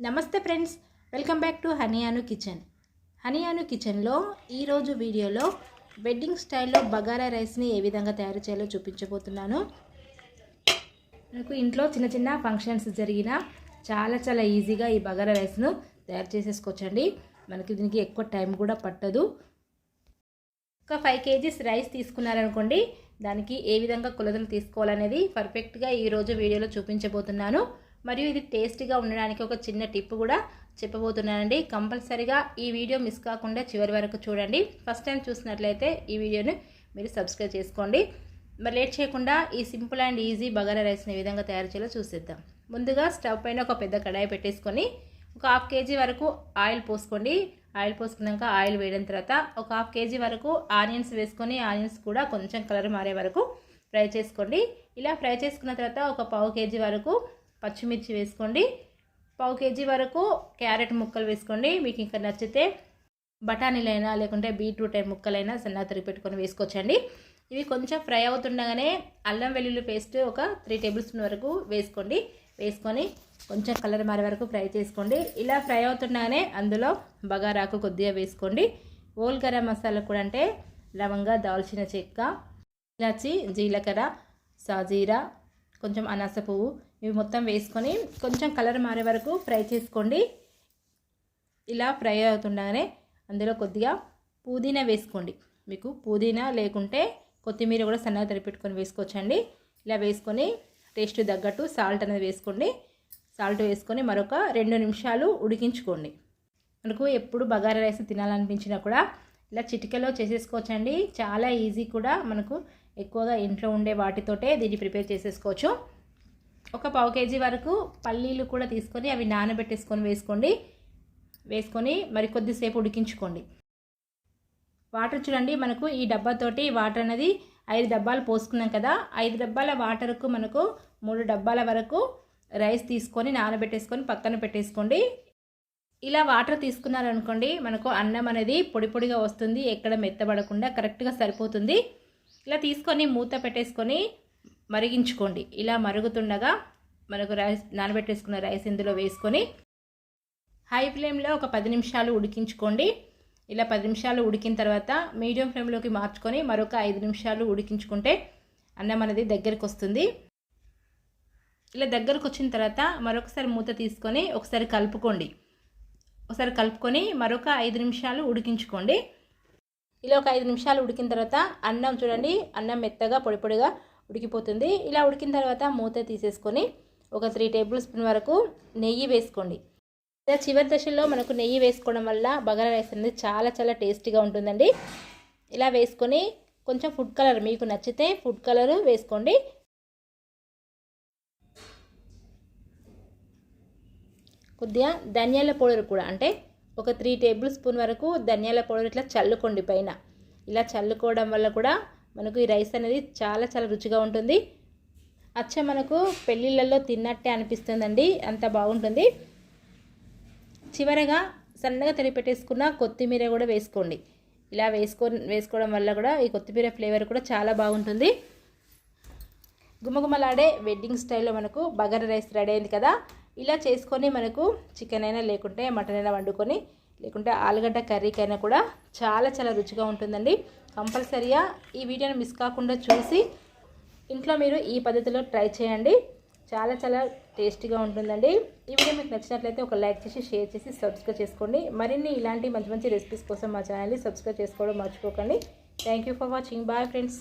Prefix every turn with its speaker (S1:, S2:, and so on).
S1: నమస్తే friends welcome back to honey Anu kitchen. Honey Anu కిచెన్లో ఈరోజు వీడియోలో వెడ్డింగ్ స్టైల్లో బగారా రైస్ని ఏ విధంగా తయారు చేయాలో చూపించబోతున్నాను. నాకు ఇంట్లో చిన్న చిన్న ఫంక్షన్స్ జరిగిన చాలా చాలా ఈజీగా ఈ బగారా రైస్ను తయారు చేసేసుకోవచ్చండి. మనకి దీనికి ఎక్కువ టైం కూడా పట్టదు. ఒక ఫైవ్ కేజీస్ రైస్ తీసుకున్నారనుకోండి దానికి ఏ విధంగా కొలతలు తీసుకోవాలనేది పర్ఫెక్ట్గా ఈరోజు వీడియోలో చూపించబోతున్నాను. మరియు ఇది టేస్టీగా ఉండడానికి ఒక చిన్న టిప్ కూడా చెప్పబోతున్నానండి. కంపల్సరీగా ఈ వీడియో మిస్ కాకుండా చివరి వరకు చూడండి. ఫస్ట్ టైం చూసినట్లయితే ఈ వీడియోను మీరు సబ్స్క్రైబ్ చేసుకోండి. మరి లేట్ చేయకుండా ఈ సింపుల్ అండ్ ఈజీ బగారా రైస్ని విధంగా తయారు చేయాలో చూసేద్దాం. ముందుగా స్టవ్ పైన ఒక పెద్ద కడాయి పెట్టేసుకొని ఒక హాఫ్ కేజీ వరకు ఆయిల్ పోసుకోండి. ఆయిల్ పోసుకున్నాక ఆయిల్ వేయడం తర్వాత ఒక హాఫ్ కేజీ వరకు ఆనియన్స్ వేసుకొని ఆనియన్స్ కూడా కొంచెం కలర్ మారే వరకు ఫ్రై చేసుకోండి. ఇలా ఫ్రై చేసుకున్న తర్వాత ఒక పావు కేజీ వరకు పచ్చిమిర్చి వేసుకోండి. పావు కేజీ వరకు క్యారెట్ ముక్కలు వేసుకోండి. మీకు ఇంకా నచ్చితే బఠానీలైనా లేకుంటే బీట్రూట్ ముక్కలైనా సన్నగా తరిగి పెట్టుకొని వేసుకోవచ్చండి. ఇవి కొంచెం ఫ్రై అవుతుండగానే అల్లం వెల్లుల్లి పేస్ట్ ఒక త్రీ టేబుల్ స్పూన్ వరకు వేసుకోండి. వేసుకొని కొంచెం కలర్ మారే వరకు ఫ్రై చేసుకోండి. ఇలా ఫ్రై అవుతుండగానే అందులో బగారాకు కొద్దిగా వేసుకోండి. ఓల్ గరం మసాలా కూడా అంటే లవంగా దాల్చిన చెక్క ఇలాచి జీలకర్ర సాజీరా కొంచెం అనాస పువ్వు ఇవి మొత్తం వేసుకొని కొంచెం కలర్ మారే వరకు ఫ్రై చేసుకోండి. ఇలా ఫ్రై అవుతుండగానే అందులో కొద్దిగా పుదీనా వేసుకోండి. మీకు పుదీనా లేకుంటే కొత్తిమీర కూడా సన్నగా తరిపెట్టుకొని వేసుకోవచ్చండి. ఇలా వేసుకొని టేస్ట్ తగ్గట్టు సాల్ట్ అనేది వేసుకోండి. సాల్ట్ వేసుకొని మరొక రెండు నిమిషాలు ఉడికించుకోండి. మనకు ఎప్పుడు బగారా రైస్ తినాలనిపించినా కూడా ఇలా చిటికలో చేసేసుకోవచ్చండి. చాలా ఈజీ కూడా మనకు ఎక్కువగా ఇంట్లో ఉండే వాటితోటే దీన్ని ప్రిపేర్ చేసేసుకోవచ్చు. ఒక పావు కేజీ వరకు పల్లీలు కూడా తీసుకొని అవి నానబెట్టేసుకొని వేసుకోండి. వేసుకొని మరి కొద్దిసేపు ఉడికించుకోండి. వాటర్ చూడండి మనకు ఈ డబ్బాతోటి వాటర్ అనేది ఐదు డబ్బాలు పోసుకున్నాం కదా. ఐదు డబ్బాల వాటర్కు మనకు మూడు డబ్బాల వరకు రైస్ తీసుకొని నానబెట్టేసుకొని పక్కన పెట్టేసుకోండి. ఇలా వాటర్ తీసుకున్నారనుకోండి మనకు అన్నం అనేది పొడి పొడిగా వస్తుంది ఎక్కడ మెత్తబడకుండా కరెక్ట్గా సరిపోతుంది. ఇలా తీసుకొని మూత పెట్టేసుకొని మరిగించుకోండి. ఇలా మరుగుతుండగా మనకు రైస్ నానబెట్టేసుకున్న రైస్ ఇందులో వేసుకొని హై ఫ్లేమ్లో ఒక పది నిమిషాలు ఉడికించుకోండి. ఇలా పది నిమిషాలు ఉడికిన తర్వాత మీడియం ఫ్లేమ్లోకి మార్చుకొని మరొక ఐదు నిమిషాలు ఉడికించుకుంటే అన్నం అనేది దగ్గరికి వస్తుంది. ఇలా దగ్గరకు వచ్చిన తర్వాత మరొకసారి మూత తీసుకొని ఒకసారి కలుపుకోండి. ఒకసారి కలుపుకొని మరొక ఐదు నిమిషాలు ఉడికించుకోండి. ఇలా ఒక ఐదు నిమిషాలు ఉడికిన తర్వాత అన్నం చూడండి అన్నం మెత్తగా పొడి పొడిగా ఉడికిపోతుంది. ఇలా ఉడికిన తర్వాత మూత తీసేసుకొని ఒక త్రీ టేబుల్ స్పూన్ వరకు నెయ్యి వేసుకోండి. ఇలా చివరి దశలో మనకు నెయ్యి వేసుకోవడం వల్ల బగారా రైస్ అనేది చాలా చాలా టేస్టీగా ఉంటుందండి. ఇలా వేసుకొని కొంచెం ఫుడ్ కలర్ మీకు నచ్చితే ఫుడ్ కలర్ వేసుకోండి. కొద్దిగా ధనియాల పౌడర్ కూడా అంటే ఒక త్రీ టేబుల్ స్పూన్ వరకు ధనియాల పౌడర్ ఇట్లా చల్లుకోండి పైన. ఇలా చల్లుకోవడం వల్ల కూడా మనకు ఈ రైస్ అనేది చాలా చాలా రుచిగా ఉంటుంది. అచ్చ మనకు పెళ్ళిళ్ళల్లో తిన్నట్టే అనిపిస్తుందండి. అంత బాగుంటుంది. చివరగా సన్నగా తరిపెట్టేసుకున్న కొత్తిమీర కూడా వేసుకోండి. ఇలా వేసుకో వేసుకోవడం వల్ల కూడా ఈ కొత్తిమీర ఫ్లేవర్ కూడా చాలా బాగుంటుంది. గుమగుమలాడే వెడ్డింగ్ స్టైల్లో మనకు బగర్ రైస్ రెడీ అయింది కదా. ఇలా చేసుకొని మనకు చికెన్ అయినా లేకుంటే మటన్ అయినా వండుకొని లేకుంటే ఆలుగడ్డ కర్రీకైనా కూడా చాలా చాలా రుచిగా ఉంటుందండి. కంపల్సరీగా ఈ వీడియోని మిస్ కాకుండా చూసి ఇంట్లో మీరు ఈ పద్ధతిలో ట్రై చేయండి. చాలా చాలా టేస్టీగా ఉంటుందండి. ఈ వీడియో మీకు నచ్చినట్లయితే ఒక లైక్ చేసి షేర్ చేసి సబ్స్క్రైబ్ చేసుకోండి. మరిన్ని ఇలాంటి మంచి మంచి రెసిపీస్ కోసం మా ఛానల్ని సబ్స్క్రైబ్ చేసుకోవడం మర్చిపోకండి. Thank you for watching bye friends